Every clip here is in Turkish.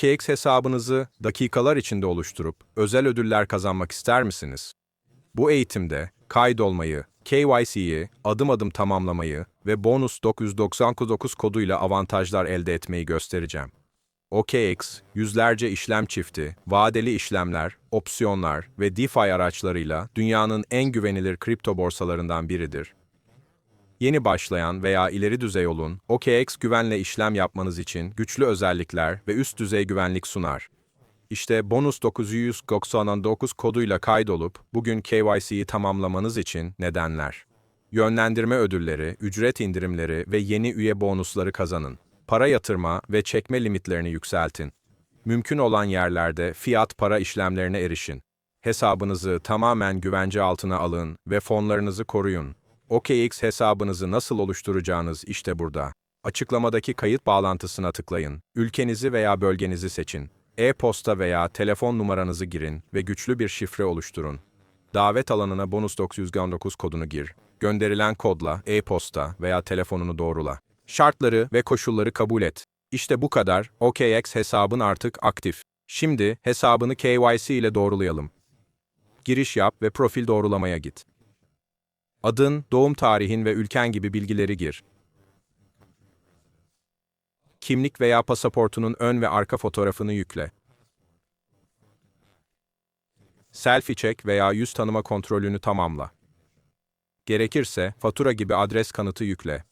OKX hesabınızı dakikalar içinde oluşturup özel ödüller kazanmak ister misiniz? Bu eğitimde kaydolmayı, KYC'yi adım adım tamamlamayı ve bonus 999 koduyla avantajlar elde etmeyi göstereceğim. OKX, yüzlerce işlem çifti, vadeli işlemler, opsiyonlar ve DeFi araçlarıyla dünyanın en güvenilir kripto borsalarından biridir. Yeni başlayan veya ileri düzey olun, OKX güvenle işlem yapmanız için güçlü özellikler ve üst düzey güvenlik sunar. İşte bonus 999 koduyla kaydolup bugün KYC'yi tamamlamanız için nedenler. Yönlendirme ödülleri, ücret indirimleri ve yeni üye bonusları kazanın. Para yatırma ve çekme limitlerini yükseltin. Mümkün olan yerlerde fiyat para işlemlerine erişin. Hesabınızı tamamen güvence altına alın ve fonlarınızı koruyun. OKX hesabınızı nasıl oluşturacağınız işte burada. Açıklamadaki kayıt bağlantısına tıklayın. Ülkenizi veya bölgenizi seçin. E-posta veya telefon numaranızı girin ve güçlü bir şifre oluşturun. Davet alanına bonus 999 kodunu gir. Gönderilen kodla e-posta veya telefonunu doğrula. Şartları ve koşulları kabul et. İşte bu kadar. OKX hesabın artık aktif. Şimdi hesabını KYC ile doğrulayalım. Giriş yap ve profil doğrulamaya git. Adın, doğum tarihin ve ülken gibi bilgileri gir. Kimlik veya pasaportunun ön ve arka fotoğrafını yükle. Selfie çek veya yüz tanıma kontrolünü tamamla. Gerekirse fatura gibi adres kanıtı yükle.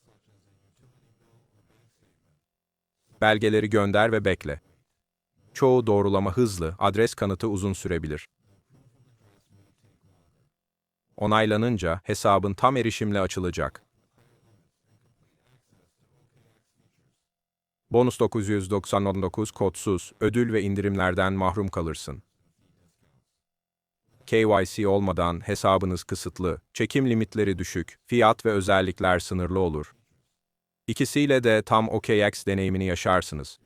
Belgeleri gönder ve bekle. Çoğu doğrulama hızlı, adres kanıtı uzun sürebilir. Onaylanınca hesabın tam erişimle açılacak. Bonus 999 kodsuz, ödül ve indirimlerden mahrum kalırsın. KYC olmadan hesabınız kısıtlı, çekim limitleri düşük, fiyat ve özellikler sınırlı olur. İkisiyle de tam OKX deneyimini yaşarsınız.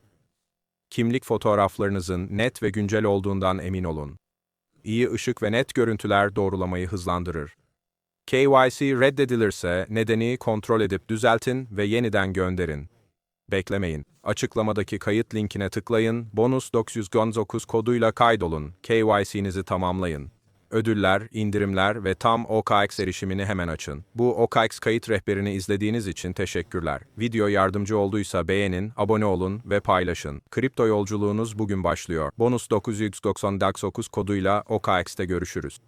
Kimlik fotoğraflarınızın net ve güncel olduğundan emin olun. İyi ışık ve net görüntüler doğrulamayı hızlandırır. KYC reddedilirse nedeni kontrol edip düzeltin ve yeniden gönderin. Beklemeyin. Açıklamadaki kayıt linkine tıklayın, bonus 999 koduyla kaydolun, KYC'nizi tamamlayın. Ödüller, indirimler ve tam OKX erişimini hemen açın. Bu OKX kayıt rehberini izlediğiniz için teşekkürler. Video yardımcı olduysa beğenin, abone olun ve paylaşın. Kripto yolculuğunuz bugün başlıyor. Bonus 999 koduyla OKX'te görüşürüz.